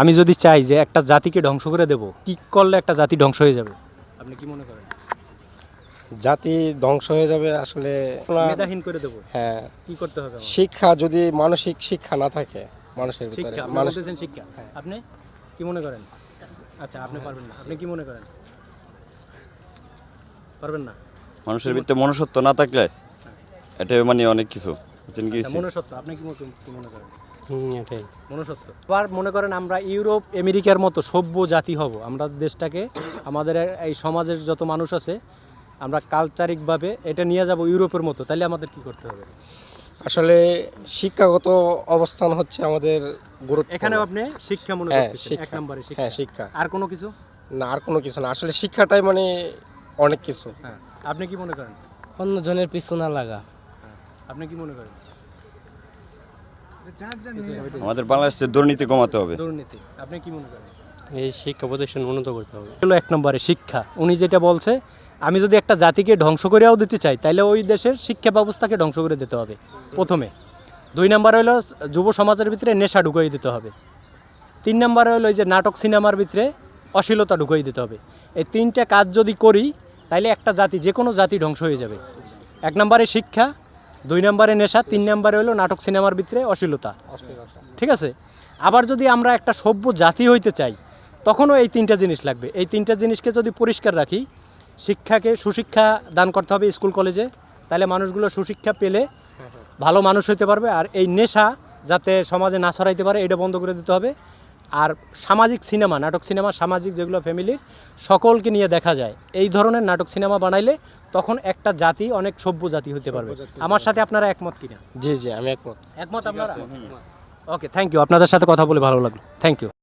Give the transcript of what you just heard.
আমি যদি চাই যে একটা জাতিকে ধ্বংস করে দেব কি করলে একটা জাতি ধ্বংস হয়ে যাবে? আপনি কি মনে করেন? জাতি ধ্বংস হয়ে যাবে আসলে মেধাহীন করে দেব। হ্যাঁ। কি করতে হবে শিক্ষা যদি মানসিক শিক্ষা না থাকে মানুষের ভিতরে শিক্ষা আপনি মানুষ বলতেছেন শিক্ষা। আপনি কি মনে করেন? আচ্ছা আপনি পারবেন না। আপনি কি মনে করেন? পারবেন না? মানুষের ভিতরে মনুষ্যত্ব না থাকলে এটা মানে অনেক কিছু। বুঝছেন কি আচ্ছা, আপনি কি মনে- করেন? এটাই। মনুষ্যত্ব আবার মনে করেন আমরা ইউরোপ আমেরিকার মতো সভ্য জাতি হব। আমরা দেশটাকে আমাদের এই সমাজের যত মানুষ আছে আমরা কালচারিকভাবে এটা নিয়ে যাব ইউরোপের মতো। তাহলে আমাদের কি করতে হবে? আসলে শিক্ষাগত অবস্থান হচ্ছে আমাদের গুরুত্ব এখানেও আপনি শিক্ষা মনে হ্যাঁ, করতেছেন এক শিক্ষা। নম্বরে শিক্ষা। হ্যাঁ শিক্ষা। আর কোনো কিছু? না আর কোনো কিছু না। আসলে শিক্ষাটাই মানে অনেক কিছু। হ্যাঁ আপনি কি মনে করেন? অন্যজনের পিছু না লাগা। আপনি কি মনে করেন? আমাদের বাংলাদেশে দুর্নীতি কমাতে হবে। দুর্নীতি আপনি কি মনে করেন? এই শিক্ষা প্রতিষ্ঠান উন্নত করতে হবে। হলো এক নম্বরে শিক্ষা। উনি যেটা বলছে আমি যদি একটা জাতিকে ধ্বংস করেও দিতে চাই তাহলে ওই দেশের শিক্ষা ব্যবস্থাকে ধ্বংস করে দিতে হবে প্রথমে। দুই নম্বর হলো যুব সমাজের ভিতরে নেশা ঢুকিয়ে দিতে হবে। তিন নম্বরে হলো যে নাটক সিনেমার ভিতরে অশ্লীলতা ঢুকিয়ে দিতে হবে। এই তিনটা কাজ যদি করি তাহলে একটা জাতি যে কোনো জাতি ধ্বংস হয়ে যাবে। এক নম্বরে শিক্ষা দুই নম্বরে নেশা, তিন নম্বরে হলো নাটক সিনেমার ভিতরে অশ্লীলতা। ঠিক আছে? আবার যদি আমরা একটা সভ্য জাতি হইতে চাই, তখনও এই তিনটা জিনিস লাগবে। এই তিনটা জিনিসকে যদি পরিষ্কার রাখি, শিক্ষাকে, সুশিক্ষা দান করতে হবে স্কুল, কলেজে, তাহলে মানুষগুলো সুশিক্ষা পেলে ভালো মানুষ হইতে পারবে। আর এই নেশা যাতে সমাজে না ছড়াইতে পারে, এটা বন্ধ করে দিতে হবে। আর সামাজিক সিনেমা নাটক সিনেমা সামাজিক যেগুলো ফ্যামিলির সকলকে নিয়ে দেখা যায়। এই ধরনের নাটক সিনেমা বানাইলে তখন একটা জাতি অনেক সভ্য জাতি হতে পারবে। আমার সাথে আপনারা একমত কিনা? জি জি আমি একমত। একমত আপনারা? ওকে থ্যাংক ইউ আপনাদের সাথে কথা বলে ভালো লাগল। Thank you